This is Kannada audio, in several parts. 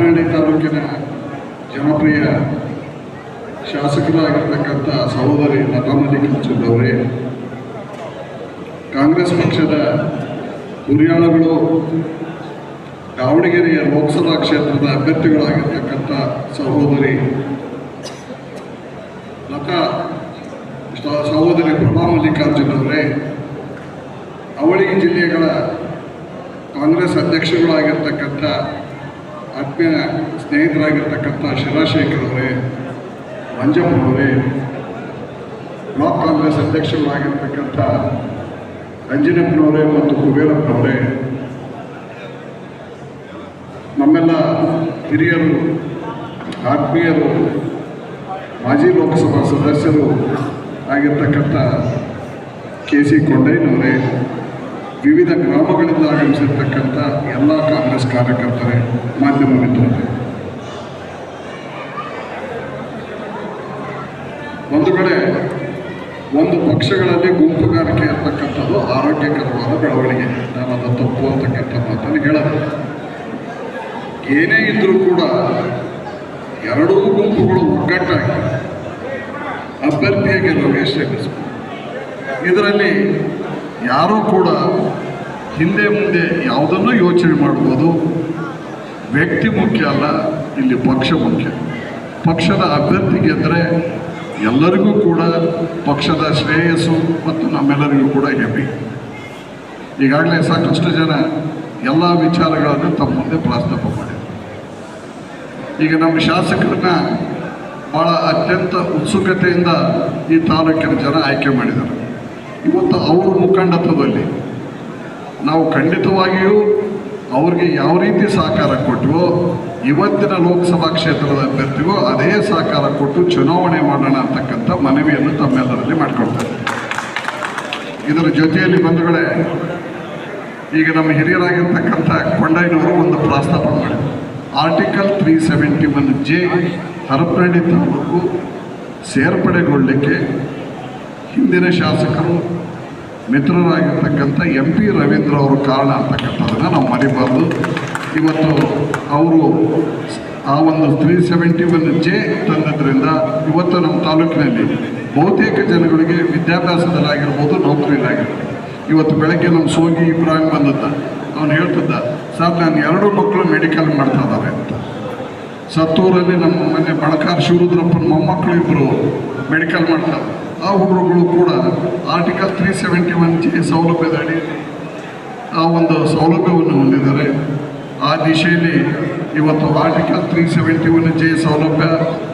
ಹರಪನಹಳ್ಳಿ ತಾಲೂಕಿನ ಜನಪ್ರಿಯ ಶಾಸಕರಾಗಿರ್ತಕ್ಕಂಥ ಸಹೋದರಿ ಲತಾ ಮಲ್ಲಿಕಾರ್ಜುನ್ ಅವರೇ, ಕಾಂಗ್ರೆಸ್ ಪಕ್ಷದ ಹುರಿಯಾಳುಗಳು ದಾವಣಗೆರೆಯ ಲೋಕಸಭಾ ಕ್ಷೇತ್ರದ ಅಭ್ಯರ್ಥಿಗಳಾಗಿರ್ತಕ್ಕಂಥ ಸಹೋದರಿ ಲತಾ ಸಹೋದರಿ ಪ್ರಭಾ ಮಲ್ಲಿಕಾರ್ಜುನ್ ಅವರೇ, ಅವಳಿ ಜಿಲ್ಲೆಗಳ ಕಾಂಗ್ರೆಸ್ ಅಧ್ಯಕ್ಷಗಳಾಗಿರ್ತಕ್ಕಂಥ ಆತ್ಮೀಯ ಸ್ನೇಹಿತರಾಗಿರ್ತಕ್ಕಂಥ ಶಿರಾಶೇಖರ್ ಅವರೇ ಮಂಜಪ್ಪನವರೇ ಬ್ಲಾಕ್ ಕಾಂಗ್ರೆಸ್ ಅಧ್ಯಕ್ಷರಾಗಿರ್ತಕ್ಕಂಥ ಅಂಜನಪ್ಪನವರೇ ಮತ್ತು ಕುಬೇರಪ್ಪನವರೇ, ನಮ್ಮೆಲ್ಲ ಹಿರಿಯರು, ಆತ್ಮೀಯರು, ಮಾಜಿ ಲೋಕಸಭಾ ಸದಸ್ಯರು ಆಗಿರ್ತಕ್ಕಂಥ ಕೆ ಸಿ ಕೊಂಡಯ್ಯನವರೇ ವಿವಿಧ ಗ್ರಾಮಗಳಿಂದ ಆಗಮಿಸಿರ್ತಕ್ಕಂಥ ಎಲ್ಲ ಕಾಂಗ್ರೆಸ್ ಕಾರ್ಯಕರ್ತರೇ, ಮಾಧ್ಯಮ ಮಿತ್ರರೇ. ಒಂದು ಕಡೆ ಒಂದು ಪಕ್ಷಗಳಲ್ಲಿ ಗುಂಪುಗಾರಿಕೆ ಇರ್ತಕ್ಕಂಥದ್ದು ಆರೋಗ್ಯಕರವಾದ ಬೆಳವಣಿಗೆ. ನಾನು ಅದು ತಪ್ಪು ಅಂತಕ್ಕಂಥ ಮಾತನ್ನು ಏನೇ ಇದ್ರೂ ಕೂಡ ಎರಡೂ ಗುಂಪುಗಳು ಒಗ್ಗಟ್ಟಾಗಿ ಅಭ್ಯರ್ಥಿಯ ಗೆಲುವಿಗೆ ಶ್ರಮಿಸಬೇಕು ಇದರಲ್ಲಿ ಯಾರೂ ಕೂಡ ಹಿಂದೆ ಮುಂದೆ ಯಾವುದನ್ನು ಯೋಚನೆ ಮಾಡ್ಬೋದು? ವ್ಯಕ್ತಿ ಮುಖ್ಯ ಅಲ್ಲ, ಇಲ್ಲಿ ಪಕ್ಷ ಮುಖ್ಯ. ಪಕ್ಷದ ಅಭ್ಯರ್ಥಿ ಗೆದ್ದರೆ ಎಲ್ಲರಿಗೂ ಕೂಡ ಪಕ್ಷದ ಶ್ರೇಯಸ್ಸು ಮತ್ತು ನಮ್ಮೆಲ್ಲರಿಗೂ ಕೂಡ ಹೆಮ್ಮೆ. ಈಗಾಗಲೇ ಸಾಕಷ್ಟು ಜನ ಎಲ್ಲ ವಿಚಾರಗಳನ್ನು ತಮ್ಮ ಮುಂದೆ ಪ್ರಸ್ತಾಪ ಮಾಡಿದರು. ಈಗ ನಮ್ಮ ಶಾಸಕರನ್ನ ಭಾಳ ಅತ್ಯಂತ ಉತ್ಸುಕತೆಯಿಂದ ಈ ತಾಲೂಕಿನ ಜನ ಆಯ್ಕೆ ಮಾಡಿದರು ಇವತ್ತು ಅವರು ಮುಖಂಡತ್ವದಲ್ಲಿ ನಾವು ಖಂಡಿತವಾಗಿಯೂ ಅವ್ರಿಗೆ ಯಾವ ರೀತಿ ಸಹಕಾರ ಕೊಟ್ಟವೋ ಇವತ್ತಿನ ಲೋಕಸಭಾ ಕ್ಷೇತ್ರದ ಅಭ್ಯರ್ಥಿಗೂ ಅದೇ ಸಹಕಾರ ಕೊಟ್ಟು ಚುನಾವಣೆ ಮಾಡೋಣ ಅಂತಕ್ಕಂಥ ಮನವಿಯನ್ನು ತಮ್ಮೆಲ್ಲರಲ್ಲಿ ಮಾಡಿಕೊಡ್ತಾರೆ ಇದರ ಜೊತೆಯಲ್ಲಿ ಬಂಧುಗಳೇ, ಈಗ ನಮ್ಮ ಹಿರಿಯರಾಗಿರ್ತಕ್ಕಂಥ ಕೊಂಡಯ್ಯನವರು ಒಂದು ಪ್ರಸ್ತಾಪ ಮಾಡಿದರು. Article three seventy one J Harapanahalli taluk ಸೇರ್ಪಡೆಗೊಳ್ಳಲಿಕ್ಕೆ ಹಿಂದಿನ ಶಾಸಕರು ಮಿತ್ರರಾಗಿರ್ತಕ್ಕಂಥ ಎಂ ಪಿ ರವೀಂದ್ರ ಅವರು ಕಾರಣ ಅಂತಕ್ಕಂಥದ್ದನ್ನು ನಾವು ಮರಿಬಾರ್ದು. ಇವತ್ತು ಅವರು ಆ ಒಂದು ತ್ರೀ ಸೆವೆಂಟಿ ಒನ್ ಜೆ ತಂದದ್ರಿಂದ ಇವತ್ತು ನಮ್ಮ ತಾಲೂಕಿನಲ್ಲಿ ಬಹುತೇಕ ಜನಗಳಿಗೆ ವಿದ್ಯಾಭ್ಯಾಸದಲ್ಲಾಗಿರ್ಬೋದು ನೌಕರಿಯಲ್ಲಾಗಿರ್ಬೋದು ಇವತ್ತು ಬೆಳಗ್ಗೆ ನಮ್ಮ ಸೋಗಿ ಇಬ್ರಾಹಿಂ ಬಂದದ್ದ. ಅವನು ಹೇಳ್ತಿದ್ದ, ಸರ್, ನಾನು ಎರಡು ಮಕ್ಕಳು ಮೆಡಿಕಲ್ ಮಾಡ್ತಾ ಇದ್ದಾರೆ ಅಂತ. ಸತ್ತೂರಲ್ಲಿ ನಮ್ಮ ಮನೆ ಬಣಕಾರ ಶಿವರುದ್ರಪ್ಪನ ಮೊಮ್ಮಕ್ಕಳು ಇಬ್ಬರು ಮೆಡಿಕಲ್ ಮಾಡ್ತಾರೆ ಆ ಹುಡುಗರು ಕೂಡ article three seventy one G ಸೌಲಭ್ಯದ ಅಡಿಯಲ್ಲಿ ಆ ಒಂದು ಸೌಲಭ್ಯವನ್ನು ಹೊಂದಿದ್ದಾರೆ. ಆ ದಿಶೆಯಲ್ಲಿ ಇವತ್ತು article three seventy one J ಸೌಲಭ್ಯ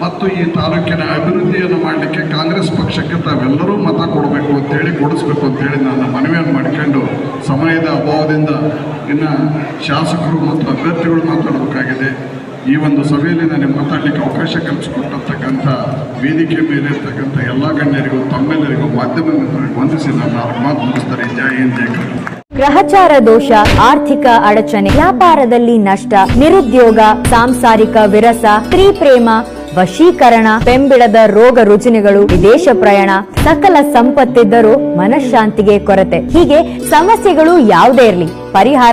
ಮತ್ತು ಈ ತಾಲೂಕಿನ ಅಭಿವೃದ್ಧಿಯನ್ನು ಮಾಡಲಿಕ್ಕೆ ಕಾಂಗ್ರೆಸ್ ಪಕ್ಷಕ್ಕೆ ತಾವೆಲ್ಲರೂ ಮತ ಕೊಡಬೇಕು ಅಂತೇಳಿ ಕೊಡಿಸ್ಬೇಕು ಅಂತೇಳಿ ನಾನು ಮನವಿಯನ್ನು ಮಾಡಿಕೊಂಡು ಸಮಯದ ಅಭಾವದಿಂದ ಇನ್ನು ಶಾಸಕರು ಮತ್ತು ಅಭ್ಯರ್ಥಿಗಳು ಮಾತಾಡಬೇಕಾಗಿದೆ. ಈ ಒಂದು ಸಭೆಯಲ್ಲಿ ನನಗೆ ಮಾತಾಡಲಿಕ್ಕೆ ಅವಕಾಶ ಕಲ್ಪಿಸಿಕೊಟ್ಟಿರ್ತಕ್ಕಂಥ ವೇದಿಕೆ ಮೇಲೆ ಇರ್ತಕ್ಕಂಥ ಎಲ್ಲ ಗಣ್ಯರಿಗೂ, ತಮ್ಮೆಲ್ಲರಿಗೂ ಮಾಧ್ಯಮ ಮಿತ್ರರಿಗೆ ವಂದಿಸಿ ನನ್ನ ಮಾತು ಮುಗಿಸ್ತಾರೆ. ಜಯ ಹಿಂದ್, ಜೈ ಗ್ರಹಚಾರ ದೋಷ, ಆರ್ಥಿಕ ಅಡಚಣೆ, ವ್ಯಾಪಾರದಲ್ಲಿ ನಷ್ಟ, ನಿರುದ್ಯೋಗ, ಸಾಂಸಾರಿಕ ವಿರಸ, ಸ್ತ್ರೀ ಪ್ರೇಮ, ವಶೀಕರಣ, ಬೆಂಬಿಡದ ರೋಗ ರುಜಿನಗಳು, ವಿದೇಶ ಪ್ರಯಾಣ, ಸಕಲ ಸಂಪತ್ತಿದ್ದರೂ ಮನಃಶಾಂತಿಗೆ ಕೊರತೆ. ಹೀಗೆ ಸಮಸ್ಯೆಗಳು ಯಾವುದೇ ಇರಲಿ, ಪರಿಹಾರ